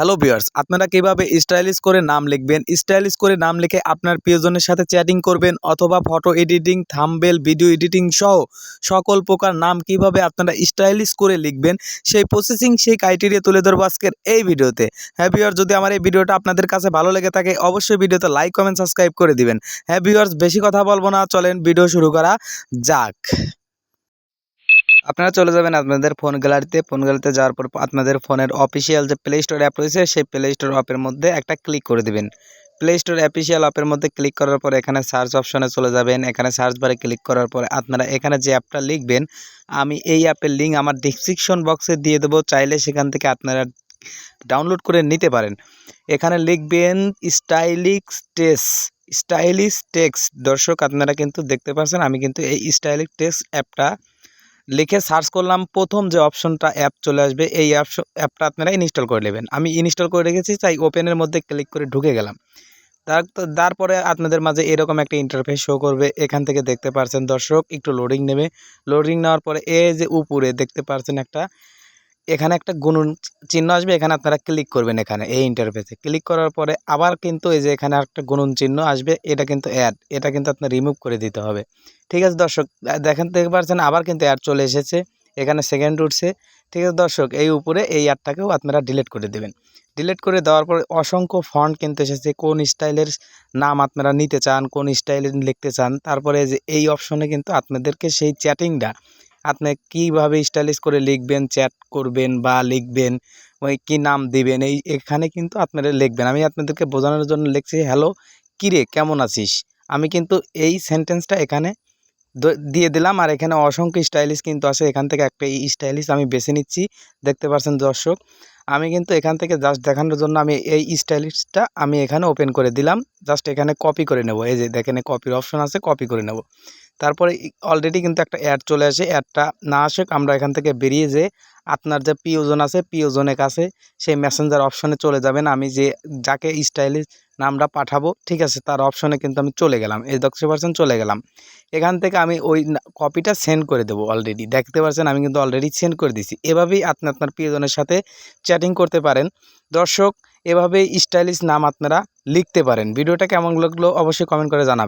Hello viewers আপনারা কীভাবে stylish করে নাম লিখবেন? স্টাইলিশ করে নাম লিখে আপনার প্রিয়জনের সাথে চ্যাটিং করবেন অথবা photo editing thumbnail video editing সহ সকল প্রকার নাম কীভাবে আপনারা স্টাইলিশ করে লিখবেন, সেই প্রসেসিং সেই ক্রাইটেরিয়া তুলে ধরবো আজকের এই ভিডিওতে। হ্যাঁ ভিউয়ার্স যদি আমার এই ভিডিওটা আপনাদের কাছে ভালো লেগে থাকে, অবশ্যই ভিডিওতে লাইক কমেন্ট সাবস্ক্রাইব করে দিবেন। হ্যাঁ ভিউয়ার্স বেশি কথা বলব না, চলেন ভিডিও শুরু করা যাক। আপনারা চলে যাবেন আপনাদের ফোন গ্যালারিতে ফোন গ্যালারিতে যাওয়ার পর আপনাদের ফোনের অফিসিয়াল যে প্লে স্টোর অ্যাপ রয়েছে, সেই প্লে স্টোর অ্যাপের মধ্যে একটা ক্লিক করে দেবেন। প্লে স্টোর অফিসিয়াল অ্যাপের মধ্যে ক্লিক করার পর এখানে সার্চ অপশনে চলে যাবেন। এখানে সার্চ বারে ক্লিক করার পর আপনারা এখানে যে অ্যাপটা লিখবেন, আমি এই অ্যাপের লিঙ্ক আমার ডিসক্রিপশন বক্সে দিয়ে দেবো। চাইলে সেখান থেকে আপনারা ডাউনলোড করে নিতে পারেন। এখানে লিখবেন স্টাইলিশ টেক্স স্টাইলিশ টেক্স দর্শক, আপনারা কিন্তু দেখতে পাচ্ছেন, আমি কিন্তু এই স্টাইলিক টেক্স অ্যাপটা লিখে সার্চ করলাম, প্রথম যে অপশনটা অ্যাপ চলে আসবে, এই অ্যাপ অ্যাপটা আপনারা ইনস্টল করে নেবেন। আমি ইনস্টল করে রেখেছি, তাই ওপেনের মধ্যে ক্লিক করে ঢুকে গেলাম। তার, তারপরে আপনাদের মাঝে এরকম একটা ইন্টারফেস শো করবে, এখান থেকে দেখতে পারছেন দর্শক, একটু লোডিং নেবে। লোডিং নেওয়ার পরে এই যে উপরে দেখতে পারছেন একটা এখানে একটা গুণন চিহ্ন আসবে, এখানে আপনারা ক্লিক করবেন এখানে, এই ইন্টারফেসে ক্লিক করার পরে আবার কিন্তু এই যে এখানে একটা গুণন চিহ্ন আসবে, এটা কিন্তু অ্যাড এটা কিন্তু আপনার রিমুভ করে দিতে হবে। ঠিক আছে দর্শক দেখেন, দেখতে পাচ্ছেন আবার কিন্তু অ্যাড চলে এসেছে, এখানে সেকেন্ড উঠছে। ঠিক আছে দর্শক, এই উপরে এই অ্যাডটাকেও আপনারা ডিলিট করে দেবেন। ডিলিট করে দেওয়ার পরে অসংখ্য ফন্ট কিন্তু এসেছে, কোন স্টাইলের নাম আপনারা নিতে চান, কোন স্টাইলে লিখতে চান, তারপরে যে এই অপশনে কিন্তু আপনাদেরকে সেই চ্যাটিংটা আপনি কীভাবে স্টাইলিশ করে লিখবেন চ্যাট করবেন বা লিখবেন, ওই কী নাম দিবেন, এই এখানে কিন্তু আপনারা লিখবেন। আমি আপনাদেরকে বোঝানোর জন্য লিখছি হ্যালো কিরে কেমন আছিস? আমি কিন্তু এই সেন্টেন্সটা এখানে দিয়ে দিলাম, আর এখানে অসংখ্য স্টাইলিশ কিন্তু আছে। এখান থেকে একটা স্টাইলিশ আমি বেছে নিচ্ছি, দেখতে পাচ্ছেন দর্শক। আমি কিন্তু এখান থেকে জাস্ট দেখানোর জন্য আমি এই স্টাইলিশটা আমি এখানে ওপেন করে দিলাম। জাস্ট এখানে কপি করে নেব। এই যে দেখেন কপির অপশন আছে কপি করে নেব। তারপরে অলরেডি কিন্তু একটা অ্যাড চলে আসে। অ্যাডটা না আসুক, আমরা এখান থেকে বেরিয়ে যে আপনার যে প্রিয়জন আছে প্রিয়জনের কাছে সেই মেসেঞ্জার অপশনে চলে যাবেন। আমি যে, যাকে স্টাইলিশ নামটা পাঠাবো, ঠিক আছে, তার অপশনে কিন্তু আমি চলে গেলাম। এই দেখতে পার্সেন্ট চলে গেলাম। এখান থেকে আমি ওই কপিটা সেন্ড করে দেবো অলরেডি দেখতে পাচ্ছেন, আমি কিন্তু অলরেডি সেন্ড করে দিছি এভাবেই আপনি, আপনার প্রিয়জনের সাথে চ্যাটিং করতে পারেন। দর্শক, এভাবেই স্টাইলিশ নাম আপনারা লিখতে পারেন। ভিডিওটা কেমন লাগল, অবশ্যই কমেন্ট করে জানাবেন।